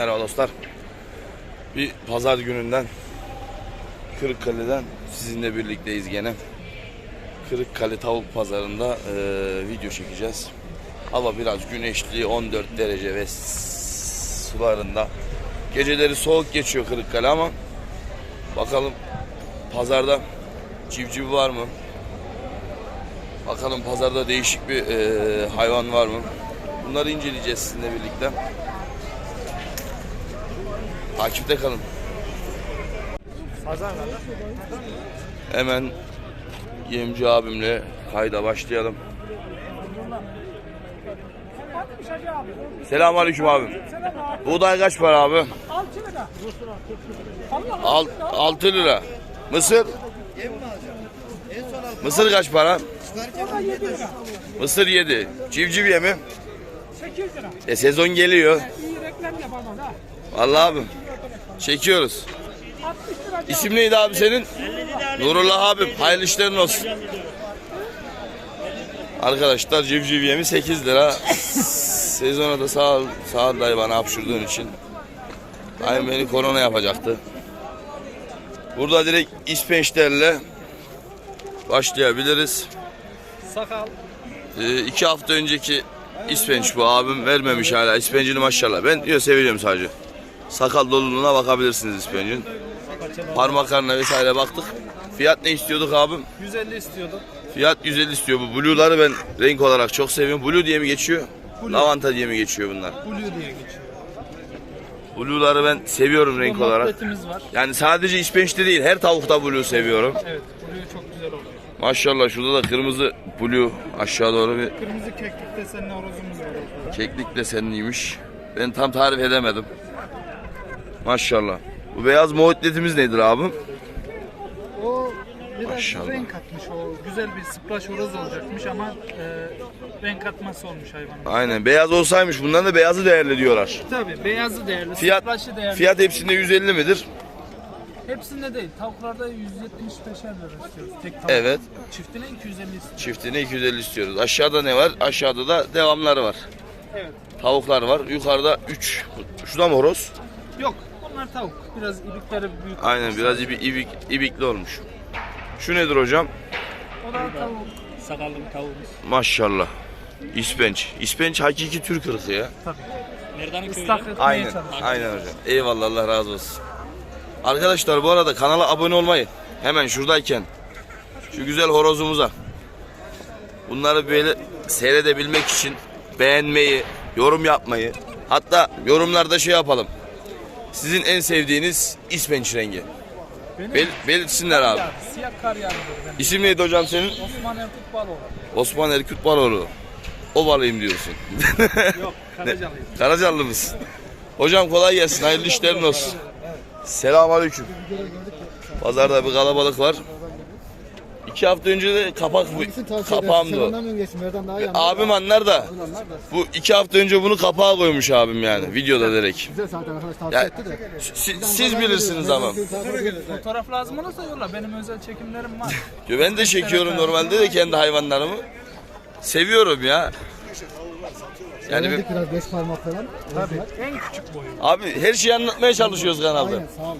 Merhaba dostlar. Bir pazar gününden Kırıkkale'den sizinle birlikteyiz gene. Kırıkkale tavuk pazarında eee, video çekeceğiz. Hava biraz güneşli 14 derece ve sularında. Geceleri soğuk geçiyor Kırıkkale ama bakalım pazarda civciv var mı? Bakalım pazarda değişik bir eee, hayvan var mı? Bunları inceleyeceğiz sizinle birlikte. Takipte kalın. Hemen Yemci abimle kayda başlayalım. Selamünaleyküm abim. Buğday kaç para abi? 6 lira. Al, 6 lira. Mısır? Mısır kaç para? O da 7 lira. Mısır 7. Civciv yemi. 8 lira. E sezon geliyor. İyi reklam yapamaz ha. Vallahi abim. Çekiyoruz. 60 lira. İsim neydi abi senin? Nurullah abim. Hayırlı işlerin olsun. Arkadaşlar civciv yemi 8 lira. Sezona da sağ ol, sağ ol dayı bana hapşırdığın için. Dayım beni korona yapacaktı. Burada direkt ispençlerle başlayabiliriz. Sakal. Ee, iki hafta önceki ispenç bu abim vermemiş hala ispencini maşallah. Ben diyor seviyorum sadece. Sakal doluluğuna bakabilirsiniz ispencin. Parmaklarına vesaire baktık. Fiyat ne istiyorduk abim? 150 istiyorduk. Fiyat 150 istiyor bu. Blue'ları ben renk olarak çok seviyorum. Blue diye mi geçiyor? Lavanta diye mi geçiyor bunlar? Blue diye geçiyor. Blue'ları ben seviyorum renk olarak. Var. Yani sadece ispençte değil her tavukta blue seviyorum. Evet. Blue çok güzel oluyor. Maşallah şurada da kırmızı blue aşağı doğru bir Kırmızı keklik desenli horozumuz var. Keklik desenliymiş. Ben tam tarif edemedim. Maşallah. Bu beyaz muhabbetimiz nedir abim? O biraz Maşallah. renk atmış o. Güzel bir splash horoz olacakmış ama e, renk atması olmuş hayvanın. Aynen. Beyaz olsaymış bundan da beyazı değerli diyorlar. Tabii beyazı değerli, Fiyat splash'ı değerli. fiyat hepsinde 150 midir? Hepsinde değil. Tavuklarda 175'er lira istiyoruz. Tek tavuk. Evet. Çiftine 250 istiyoruz. Çiftine 250 istiyoruz. Aşağıda ne var? Aşağıda da devamları var. Evet. Tavuklar var. Yukarıda 3. Şurada mı horoz? Yok. Tavuk. Biraz ibikleri büyük. Aynen biraz ibi, ibik, ibikli olmuş. Şu nedir hocam? O da tavuk. Sakallı bir tavuğumuz. Maşallah. İspenç. İspenç hakiki Türk ırkı ya. Tabii. Nereden Islak etmeye Aynen. Aynen hocam. Eyvallah Allah razı olsun. Arkadaşlar bu arada kanala abone olmayı hemen şuradayken şu güzel horozumuza bunları böyle seyredebilmek için beğenmeyi, yorum yapmayı hatta yorumlarda şey yapalım. Sizin en sevdiğiniz ispenç rengi. Benim Bel belirtsinler abi. ya, siyah kar benim. İsim neydi hocam senin? Osman Erkut Baloğlu. Osman Erkut Baloğlu. O balıyım diyorsun. Yok Karacalıyım. Karacanlı mısın? Hocam kolay gelsin. Hayırlı işlerin olsun. Selamünaleyküm. Pazarda bir kalabalık var. İki hafta önce de kapak bu. Kapağımdı o. Abim anlar da bu iki hafta önce bunu kapağa koymuş abim yani videoda direkt. Güzel zaten arkadaş tavsiye Ya, etti de. siz, siz bilirsiniz ama. Fotoğraf lazım olursa yolla. Benim özel çekimlerim var. Ben de çekiyorum normalde de kendi hayvanlarımı. Seviyorum ya. Yani bir- biraz beş parmak falan. Tabii. En küçük boyu. abi her şeyi anlatmaya çalışıyoruz kanalda. Aynen sağ olun.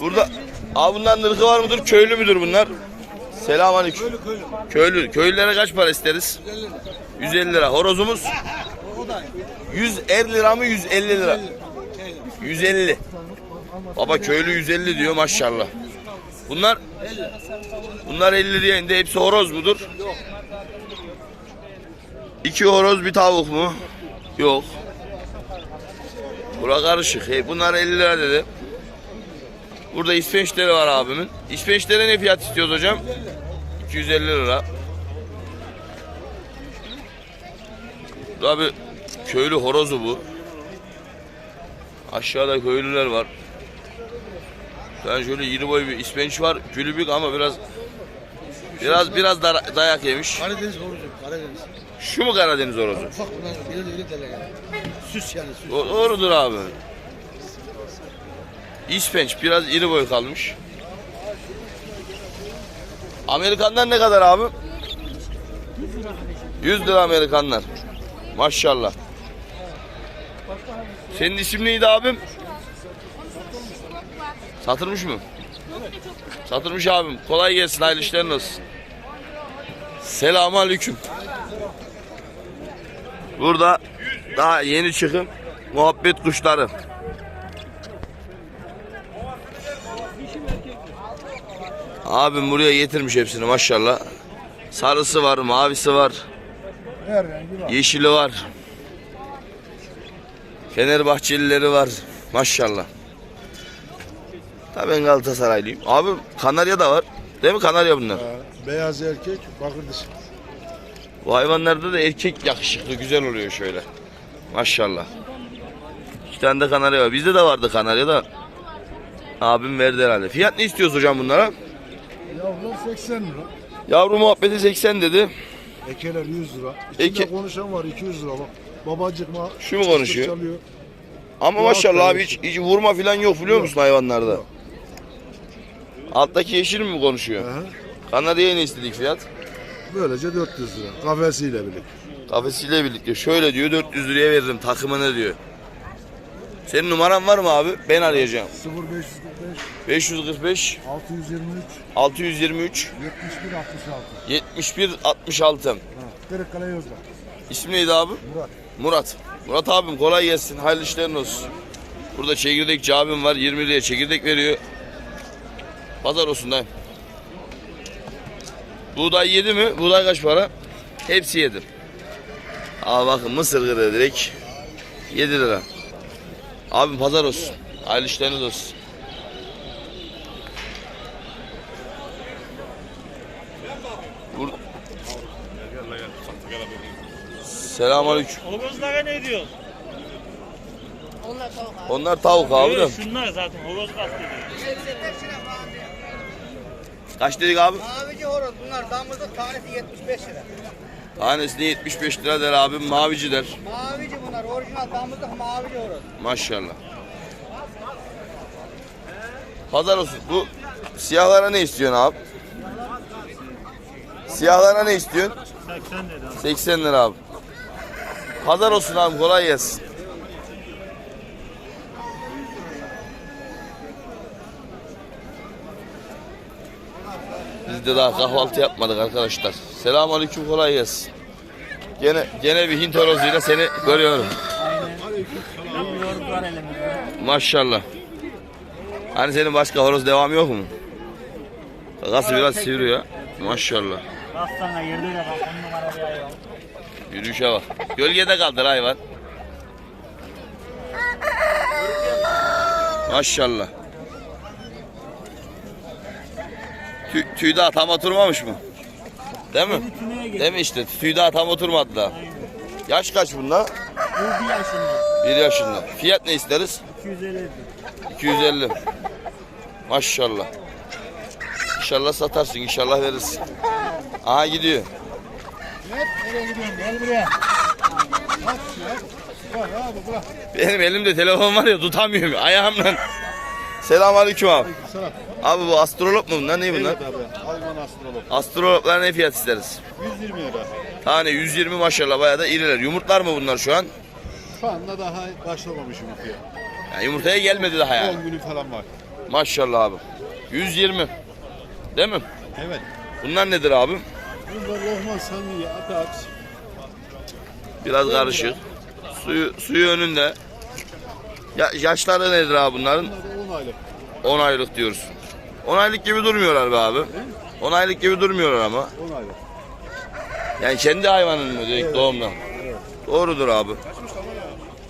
Burada abi bunların ırkı var mıdır? Köylü müdür bunlar? Selamünaleyküm. Köylü köylü. Köylü. Köylülere kaç para isteriz? 150 lira. Horozumuz? 150 lira mı 150 lira? 150. Baba köylü 150 diyor maşallah. Bunlar Bunlar 50 diye indi. Hepsi horoz mudur? İki horoz bir tavuk mu? Yok. Bura karışık. Hey, bunlar 50 lira dedi. Burada ispençleri var abimin. İspençlere ne fiyat istiyoruz hocam? 250 lira. Abi köylü horozu bu. Aşağıda köylüler var. Ben şöyle iri boy bir ispenç var. Gülübük ama biraz biraz biraz da- dayak yemiş. Karadeniz horozu. Karadeniz. Şu mu Karadeniz horozu? Ufak bunlar. Derler yani. Süs yani süs. O- Doğrudur abi. İspenç biraz iri boy kalmış. Amerikanlar ne kadar abi? 100 lira Amerikanlar. Maşallah. Senin isim neydi abim? Satılmış mı? Satılmış abim. Kolay gelsin. Hayırlı işlerin olsun. Selamun aleyküm. Burada daha yeni çıkım muhabbet kuşları. Abim buraya getirmiş hepsini maşallah. Sarısı var, mavisi var. Yeşili var. Fenerbahçelileri var. Maşallah. Tabii ben Galatasaraylıyım. Abi Kanarya da var. Değil mi Kanarya bunlar? Beyaz erkek, bakır dişi. Bu hayvanlarda da erkek yakışıklı güzel oluyor şöyle. Maşallah. İki tane de kanarya var. Bizde de vardı kanarya da. Abim verdi herhalde. Fiyat ne istiyoruz hocam bunlara? Yavrular 80 lira. Yavru muhabbeti 80 dedi. Ekeler 100 lira. İçinde Eke- konuşan var 200 lira bak. Babacık ma Şu mu konuşuyor? çalıyor. Ama maşallah abi hiç, hiç vurma falan yok biliyor musun hayvanlarda? Yok. Alttaki yeşil mi konuşuyor? Aha. Kanarya'ya ne istedik fiyat? Böylece 400 lira. Kafesiyle birlikte. Kafesiyle birlikte. Şöyle diyor 400 liraya veririm takımını diyor. Senin numaran var mı abi? Ben arayacağım. 0545 545 623 623 71 66. 71 66. Ha. Kırıkkale Yozgat. İsmi neydi abi? Murat. Murat. Murat abim kolay gelsin. Hayırlı işlerin olsun. Burada çekirdekçi abim var. 20 liraya çekirdek veriyor. Pazar olsun dayım. Buğday yedi mi? Buğday kaç para? Hepsi yedi. Aa bakın mısır kırığı direkt. 7 lira. Abim pazar olsun. Hayırlı işleriniz olsun. Bur Selamünaleyküm. Horozlara ne diyor? Onlar tavuk abi de. Evet, şunlar zaten horoz kastediyor. Kaç dedik abi? Mavici horoz bunlar damızlık tanesi 75 lira. Tanesine 75 lira der abim mavici der. Mavici bunlar orijinal damızlık mavici horoz. Maşallah. Pazar olsun. Bu siyahlara ne istiyorsun abi? Siyahlara ne istiyorsun? 80 lira. 80 lira abi. Pazar olsun abi kolay gelsin. De daha kahvaltı yapmadık arkadaşlar. Selamünaleyküm kolay gelsin. Gene gene bir Hint horozuyla seni görüyorum. Maşallah. Hani senin başka horoz devam yok mu? Kakası biraz sivriyor. Maşallah. Baksana yerde de bak 10 numara bir hayvan. Yürüyüşe bak. Gölgede kaldır hayvan. Maşallah. Tüy, tüy daha tam oturmamış mı? Değil mi? Değil mi işte? Tüy daha tam oturmadı daha. Yaş kaç bunda? Bu bir yaşında. Bir yaşında. Fiyat ne isteriz? 250 lira. 250. Maşallah. İnşallah satarsın, inşallah verirsin. Aha gidiyor. Nereye gidiyorsun? Gel buraya. Benim elimde telefon var ya tutamıyorum ayağımla. Selamünaleyküm abi. Selam. Abi bu astrolog mu bunlar ne bunlar? abi. Hayvan astrolog. Astrologlara ne fiyat isteriz? 120 lira. Tane 120 maşallah bayağı da iriler. Yumurtlar mı bunlar şu an? Şu anda daha başlamamışım ülkeye. Yani yumurtaya gelmedi daha yani. 10 günü falan var. Maşallah abi. 120. Değil mi? Evet. Bunlar nedir abi? Bunlar lohman samiye, atak. Biraz karışık. Suyu suyu önünde. Ya, yaşları nedir abi bunların? Bunlar 10 aylık. 10 aylık diyoruz. 10 aylık gibi durmuyorlar be abi. 10 aylık gibi durmuyorlar ama. 10 aylık. Yani kendi hayvanın mı direkt doğumdan? Doğrudur abi.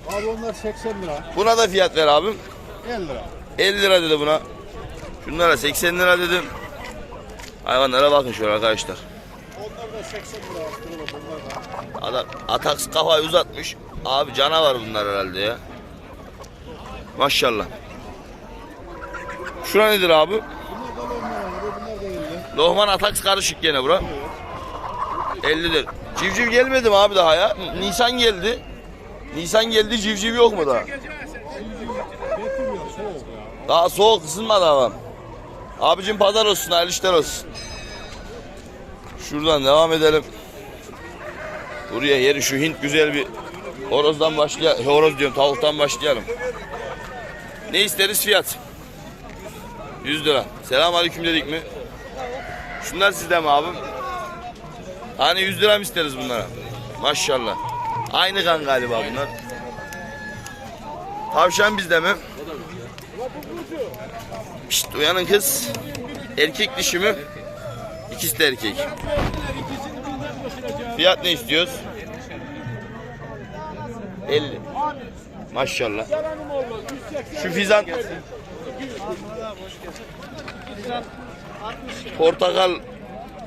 Abi onlar 80 lira. Buna da fiyat ver abim. 50 lira. 50 lira dedi buna. Şunlara 80 lira dedim. Hayvanlara bakın şöyle arkadaşlar. Onlar da 80 lira onlar da. Adam ataks kafayı uzatmış. Abi canavar bunlar herhalde ya. Maşallah. Şura nedir abi? Bunlar da lohman abi. Bunlar da 50. Lohman ataks karışık gene bura. 50'dir. Civciv gelmedi mi abi daha ya? Nisan geldi. Nisan geldi civciv yok mu daha? Daha soğuk ısınmadı hava. Abicim pazar olsun, hayırlı işler olsun. Şuradan devam edelim. Buraya yeri şu Hint güzel bir Horozdan başlayalım. Horoz diyorum tavuktan başlayalım. Ne isteriz fiyat? 100 lira. Selam aleyküm dedik mi? Şunlar sizde mi abim? Hani 100 lira mı isteriz bunlara? Maşallah. Aynı kan galiba bunlar. Tavşan bizde mi? Şşt uyanın kız. Erkek dişi mi? İkisi de erkek. Fiyat ne istiyoruz? 50. Maşallah. Şu fizan Portakal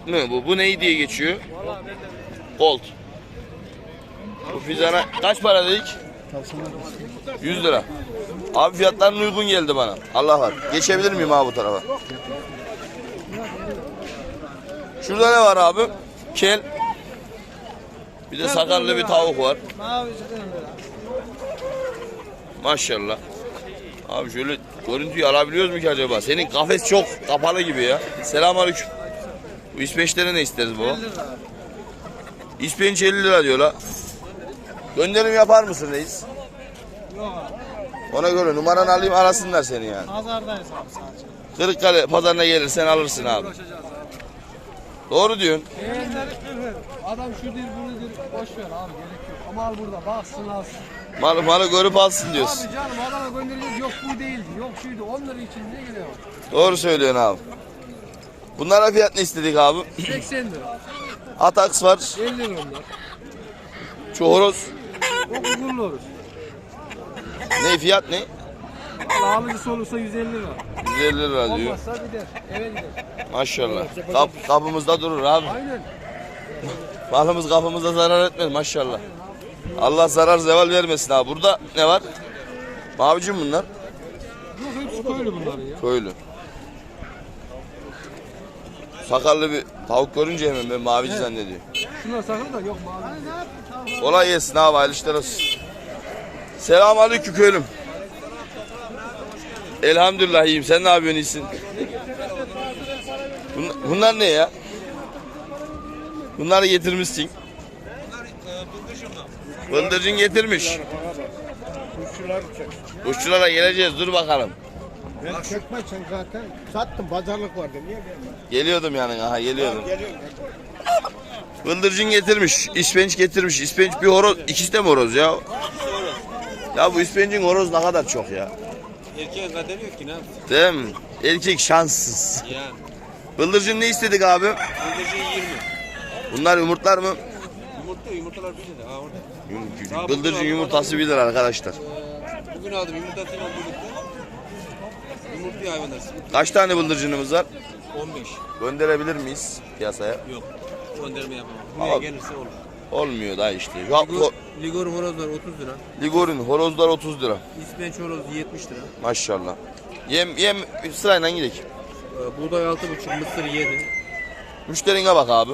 mı bu? Bu neyi diye geçiyor? Gold. Bu fizana kaç para dedik? 100 lira. Abi fiyatların uygun geldi bana. Allah var. Geçebilir miyim abi bu tarafa? Şurada ne var abi? Kel. Bir de sakallı bir tavuk var. Maşallah. Abi şöyle görüntüyü alabiliyoruz mu ki acaba? Senin kafes çok kapalı gibi ya. Selamünaleyküm. Bu ispençlere ne isteriz bu? İspenç 50 lira diyorlar. Gönderim yapar mısın reis? Ona göre numaranı alayım arasınlar seni yani. Pazardayız abi sadece. Kırıkkale pazarına gelirsen alırsın abi. Doğru diyorsun. Adam şu dir bunu dir. Boş ver abi gerek yok. Ama al burada baksın alsın. Malı, malı görüp alsın diyorsun. Abi canım adama göndereceğiz. Yok bu değildi. Yok şuydu. Onları için ne geliyor? Doğru söylüyorsun abi. Bunlara fiyat ne istedik abi? 80 lira. Ataks var. 50 lira onlar. Şu horoz. O uzunlu olur. Ne fiyat ne? Alıcısı olursa 150 lira. 150 lira diyor. Olmazsa gider. Eve gider. Maşallah. Kap, kapımızda durur abi. Aynen. Malımız kapımızda zarar etmez maşallah. Allah zarar zeval vermesin abi. Burada ne var? Mavicim bunlar. Yok hepsi köylü bunların ya. Köylü. Sakallı bir tavuk görünce hemen ben mavici zannediyorum. Şunlar sakın da yok mavi. Kolay gelsin abi hayırlı işler olsun. Selam aleyküm köylüm. Elhamdülillah iyiyim. Sen ne yapıyorsun iyisin? Bunlar, bunlar ne ya? Bunları getirmişsin. Bıldırcın getirmiş. Kuşçulara geleceğiz dur bakalım. Ben çökme sen zaten sattım pazarlık vardı. Niye gelmedin? Geliyordum yani aha geliyordum. Bıldırcın getirmiş, ispenç getirmiş. İspenç bir horoz, ikisi de mi horoz ya? Ya bu ispencin horoz ne kadar çok ya. Erkeğin kaderi yok ki ne yapsın? Değil mi? Erkek şanssız. Yani. Bıldırcın ne istedik abi? Bıldırcın 20. Bunlar yumurtlar mı? Yumurta, yumurtalar bir de. Ha orada. Yum- Bıldırcın yumurtası bilir arkadaşlar. Bugün aldım yumurtasıyla birlikte. Yumurtluyor hayvanlar. sıkıntı Kaç tane bıldırcınımız var? yok. 15. Gönderebilir miyiz piyasaya? Yok. Gönderme yapamam. Ama- Buraya gelirse olur. Olmuyor da işte. Ya, Ligor, ho- Ligor horozlar 30 lira. Ligor'un horozlar 30 lira. İspenç horoz 70 lira. Maşallah. Yem yem sırayla gidelim. Ee, buğday 6,5, mısır 7. Müşterine bak abi.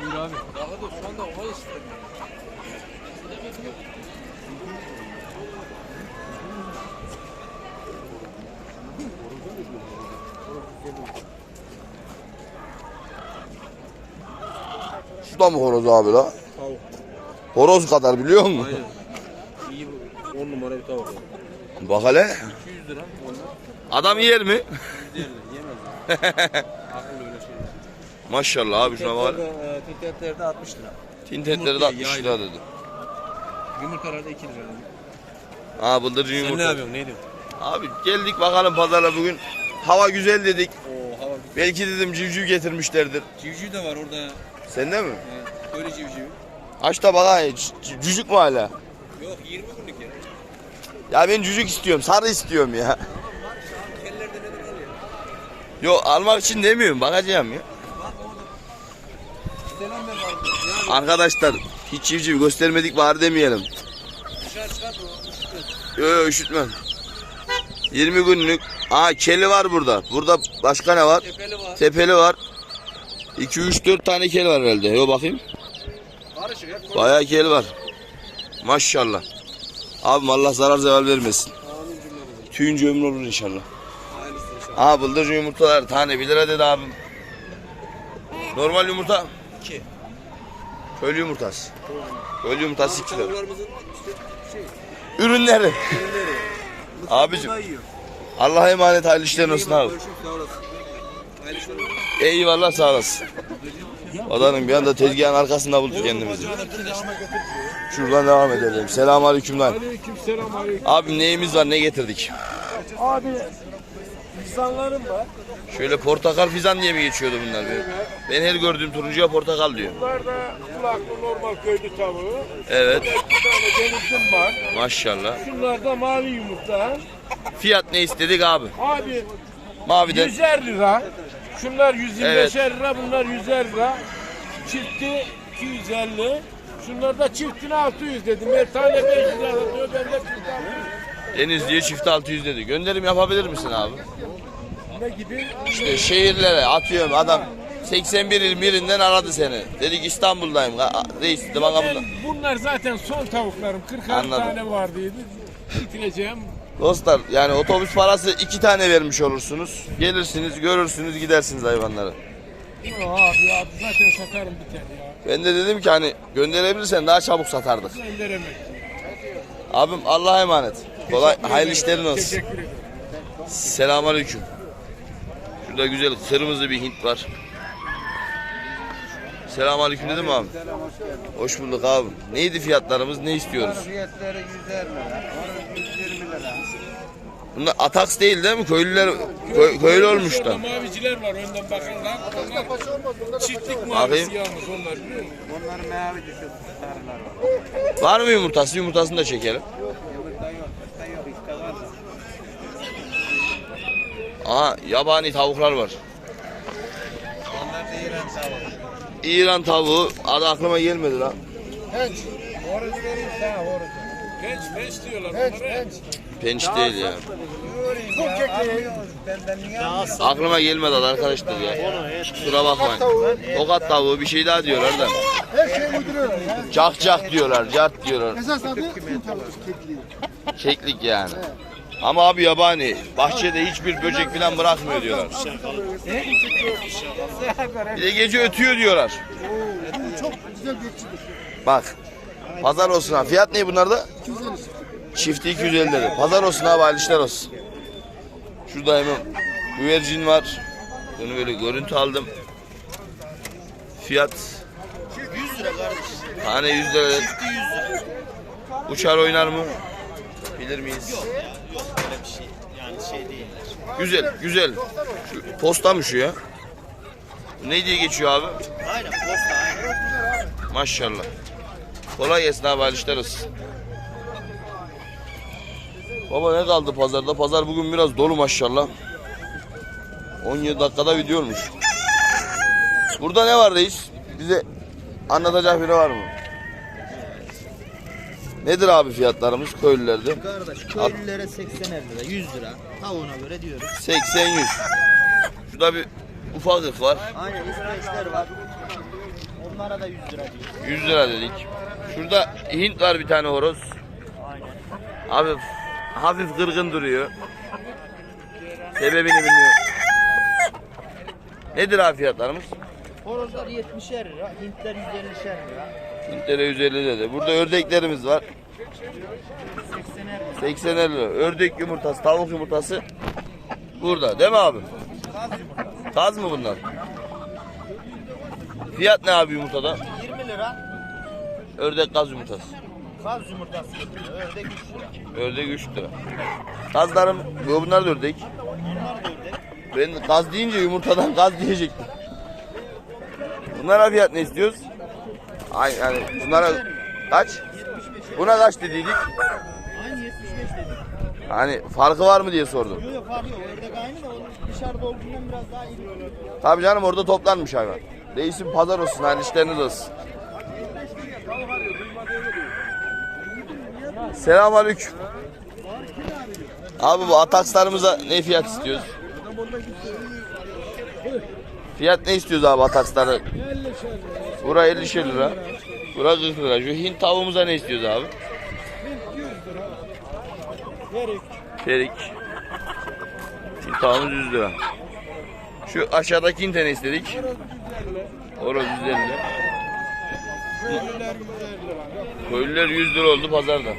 Buyur abi. Şu da mı horoz abi la? Tavuk. Horoz kadar biliyor musun? Aynen. İyi bu. 10 numara bir tavuk. Bak hele. 200 lira. Adam yer mi? yerler. Yemez. Akıllı öyle şeyler. Maşallah abi şuna bak. hele. Tintetlerde 60 lira. Tintetleri de 60 lira dedi. Yumurtalarda 2 lira. Ha bıldırcın Sen ne yumurta. yapıyorsun? Ne diyorsun? Abi geldik bakalım pazara bugün. Hava güzel dedik. Oo hava Belki dedim civciv getirmişlerdir. Civciv de var orada. Sende mi? Evet. Böyle civciv. Aç da Cücük mü hala? Yok 20 günlük ya. Ya ben cücük istiyorum. Sarı istiyorum ya. Yok almak için demiyorum. Bakacağım ya. Bari. Arkadaşlar hiç civciv göstermedik var demeyelim. Dışarı. Yok yok üşütmem. 20 günlük. Aa keli var burada. Burada başka ne var? Tepeli var. Tepeli var. 2 3 4 tane kel var herhalde. Yo bakayım. Bayağı kel var. Maşallah. Abim Allah zarar zeval vermesin. Tüyünce ömrü olur inşallah. Aa bıldırcın yumurtalar tane 1 lira dedi abim. Normal yumurta 2. köylü yumurtası. Köylü yumurtası 2 lira. Tavuklarımızın Ürünleri. Abicim. Allah'a emanet hayırlı işlerin olsun abi. Eyvallah sağ olasın. Adanın bir anda tezgahın arkasında bulduk kendimizi. Şuradan devam edelim. Selamun aleyküm lan. Aleykümselam aleyküm. Abi neyimiz var ne getirdik? Abi insanlarım var. Şöyle portakal fizan diye mi geçiyordu bunlar? böyle? Ben her gördüğüm turuncuya portakal diyor. Bunlar da kulaklı normal köylü tavuğu. Evet Bir tane denizlim var. maşallah. Şunlar da mavi yumurta. Fiyat ne istedik abi? Abi Maviden 100'er lira. Şunlar 125'er Evet. lira, bunlar 100'er lira. Çifti 250. Şunlar da çiftine 600 dedim. Her tane 500 lira satıyor, ben de çift 600. Denizli'ye çift 600 dedi. Gönderim yapabilir misin abi? Ne gibi? İşte şehirlere atıyorum adam 81 il birinden aradı seni. Dedik İstanbul'dayım. Reis dedi bana. Ben, bunlar zaten son tavuklarım. 40 Anladım. tane vardıydı. Bitireceğim. Dostlar yani otobüs parası iki tane vermiş olursunuz. Gelirsiniz görürsünüz gidersiniz hayvanları. Yo abi abi zaten satarım biter ya. Ben de dedim ki hani gönderebilirsen daha çabuk satardık. Gönderemek. Abim Allah'a emanet. Kolay hayırlı işlerin olsun. Teşekkür ederim. Selamünaleyküm. Şurada güzel kırmızı bir Hint var. Selamünaleyküm dedim mi abi? Hoş bulduk abi. Neydi fiyatlarımız? Ne istiyoruz? Fiyatları 100 lira. 120 lira. Bunlar ataks değil değil mi? Köylüler köy, köylü olmuş da. Maviciler var önden bakanlar. Onlar çiftlik Bakayım. mavisi yalnız onlar biliyor musun? Onlar mavi düşük sarılar var. Var mı yumurtası? Yumurtasını da çekelim. Yumurta yok. Yumurta yok. İşte var. Aha yabani tavuklar var. Onlar da İran tavuğu. İran tavuğu adı aklıma gelmedi lan. Horoz vereyim sana horoz. Genç genç diyorlar onlara. Penç değil ya. Aklıma gelmedi adı arkadaşlar ya. Kusura bakmayın. Tokat tavuğu bir şey daha diyorlar da. Her şey ya. Cak cak diyorlar, cart diyorlar. Esas adı. Keklik yani. Ama abi yabani. Bahçede hiçbir böcek falan bırakmıyor diyorlar. Bir de gece ötüyor diyorlar. Bu çok güzel bir etçidir. Bak. Pazar olsun ha. Fiyat ne bunlarda? 250 Çifti 250 lira. Pazar olsun abi hayırlı işler olsun. Şurada hemen güvercin var. Bunu böyle görüntü aldım. Fiyat 100 lira kardeş. Tane 100 lira. Çifti 100 lira. Uçar oynar mı? Bilir miyiz? Yok ya. Yok öyle bir şey. Yani şey değiller. Güzel, güzel. Şu posta mı şu ya? Ne diye geçiyor abi? Aynen posta aynen. Maşallah. Kolay gelsin abi olsun. Baba ne kaldı pazarda? Pazar bugün biraz dolu maşallah. 17 dakikada video olmuş. Burada ne var reis? Bize anlatacak biri var mı? Nedir abi fiyatlarımız köylülerde? Kardeş köylülere 80 lira 100 lira. Tavuğuna göre diyoruz. 80-100. Şurada bir ufaklık var. Aynen İsveçler var. Onlara da 100 lira diyor. 100 lira dedik. Şurada Hint var bir tane horoz. Abi hafif kırgın duruyor. Sebebini bilmiyorum. Nedir abi fiyatlarımız? Horozlar 70'er lira, Hintler 150'şer lira. Hintlere 150 dedi. Burada ördeklerimiz var. 80'er lira. 80 lira. Ördek yumurtası, tavuk yumurtası burada. Değil mi abi? Kaz mı bunlar? Fiyat ne abi yumurtada? 20 lira. Ördek kaz yumurtası. Kaz yumurtası 20 lira. Ördek 3 lira. Ördek 3 lira. Kazlarım, bu bunlar da ördek. Bunlar da ördek. Ben gaz deyince yumurtadan gaz diyecektim. Bunlara fiyat ne istiyoruz? Ay yani bunlara kaç? Buna kaç dediydik? Aynı 75 dedim. Hani farkı var mı diye sordum. Yok yok fark yok. Ördek aynı da onun dışarıda olduğundan biraz daha iyi. Tabii canım orada toplanmış hayvan. Reisim pazar olsun, hani işleriniz olsun. Selamünaleyküm. Abi bu atakslarımıza ne fiyat istiyoruz? Fiyat ne istiyoruz abi ataksları? Bura 50 lira. Bura 40 lira. Şu Hint tavuğumuza ne istiyoruz abi? Ferik. Hint tavuğumuz 100 lira. Şu aşağıdaki ne istedik? Horoz 150. Köylüler 100 lira oldu pazarda.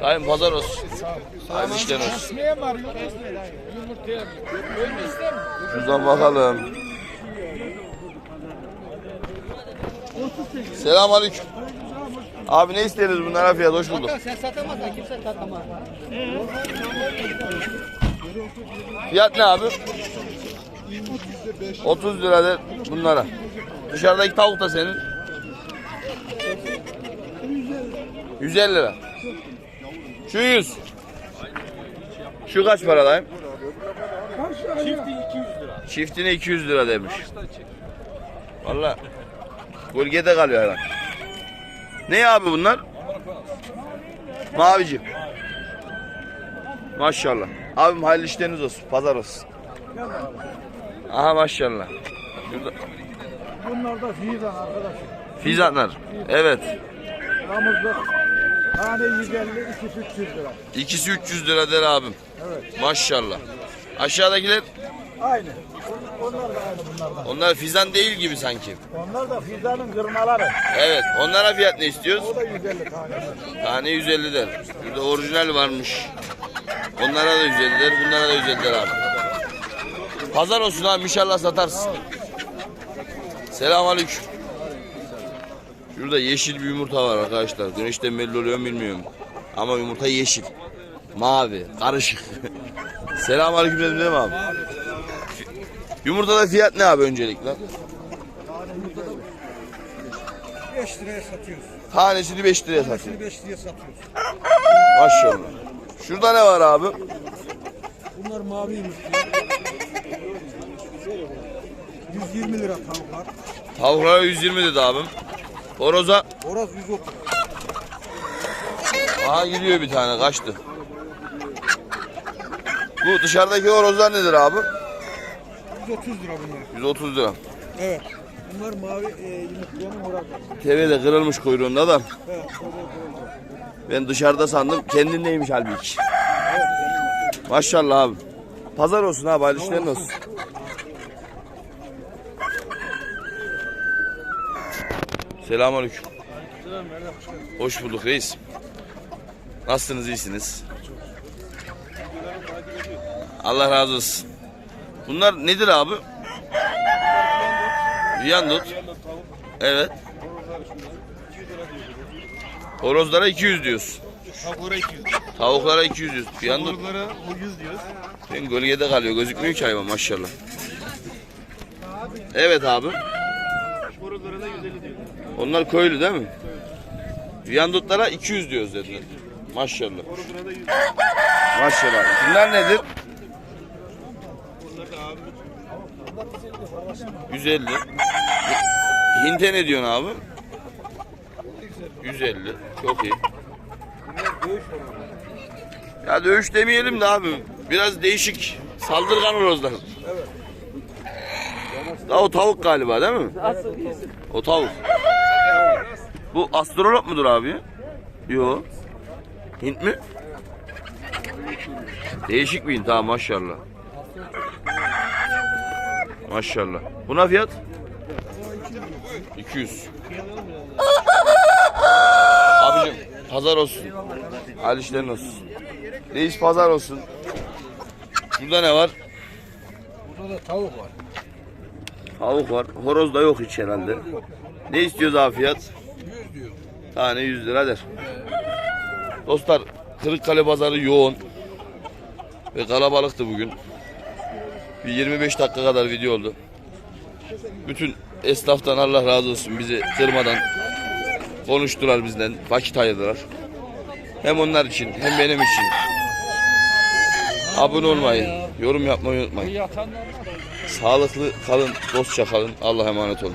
Dayım pazar olsun. Hayırlı işler olsun. Şuradan bakalım. Selamünaleyküm. Abi ne isteriz bunlara fiyat hoş bulduk. Sen satamazsan kimse satamaz. Fiyat ne abi? 30 liradır bunlara. Dışarıdaki tavuk da senin. 150 lira. Şu 100. Şu kaç para dayım? Çiftine 200 lira demiş. Valla gölgede kalıyor herhalde. Ne abi bunlar? Mavici. Maşallah. Abim hayırlı işleriniz olsun. Pazar olsun. Aha maşallah. Şurada Bunlar da fiyizan arkadaşım. fizanlar. Evet. Damızlık. Tane 150, ikisi 300 lira. İkisi 300 lira der abim. Maşallah. Aşağıdakiler Aynı. Onlar da aynı bunlardan. onlar fizan değil gibi sanki. Onlar da fiyizanın kırmaları. Evet. Onlara fiyat ne istiyoruz? O da 150 tane. Tane 150 der. Burada orijinal varmış. Onlara da 150 der. Bunlara da 150 der abi. Pazar olsun abi inşallah satarsın. Selamünaleyküm. Şurada yeşil bir yumurta var arkadaşlar. Güneşten belli oluyor mu bilmiyorum. Ama yumurta yeşil. Mavi, karışık. Selamünaleyküm dedim değil mi abi? Yumurtada fiyat ne abi öncelikle? 5 liraya satıyoruz. Tanesini 5 liraya satıyor. 5 liraya satıyoruz. Maşallah. Şurada ne var abi? Bunlar mavi yumurta. 120 lira tavuklar. Tavuklara 120 dedi abim. Horoza Oraz 130. aha gidiyor bir tane kaçtı. Bu dışarıdaki horozlar nedir abi? 130 lira bunlar. 130 lira. Evet. Bunlar mavi e, yumurtlayanın horazları. TV'de kırılmış kuyruğunda da Evet. ben dışarıda sandım kendindeymiş halbuki. Maşallah abi. Pazar olsun abi hayırlı işlerin olsun. Selamünaleyküm. Hoş bulduk reis. Nasılsınız iyisiniz? Allah razı olsun. Bunlar nedir abi? Viyandut. Evet. Horozlara 200 diyorsun. Tavuklara 200. Tavuklara 200 diyorsun. Viyandut. Tavuklara 100 diyoruz. Senin gölgede kalıyor. Gözükmüyor ki hayvan maşallah. Evet abi. Horozlara da 150 diyoruz. Onlar köylü değil mi? Viyandutlara 200 diyoruz dediler. Maşallah. Horozlara da 100. Maşallah. Bunlar nedir? Bunlar da abi 150. Hinte ne diyorsun abi? 150. Çok iyi. Ya dövüş demeyelim de abi. Biraz değişik. Saldırgan horozlar. Evet. o tavuk galiba değil mi? O tavuk. Bu astrolog mudur abi? Yo. Hint mi? Değişik bir hint ha maşallah. Maşallah. Buna fiyat? 200. Abicim pazar olsun. Hal işlerin olsun. Reis pazar olsun. Burada ne var? Burada da tavuk var. Tavuk var. Horoz da yok hiç herhalde. Ne istiyoruz abi fiyat? 100 diyor. Tane 100 lira der. Dostlar Kırıkkale pazarı yoğun. Ve kalabalıktı bugün. Bir 25 dakika kadar video oldu. Bütün esnaftan Allah razı olsun bizi kırmadan konuştular bizden. Vakit ayırdılar. Hem onlar için hem benim için. Abone olmayı, yorum yapmayı unutmayın. Sağlıklı kalın, dostça kalın. Allah'a emanet olun.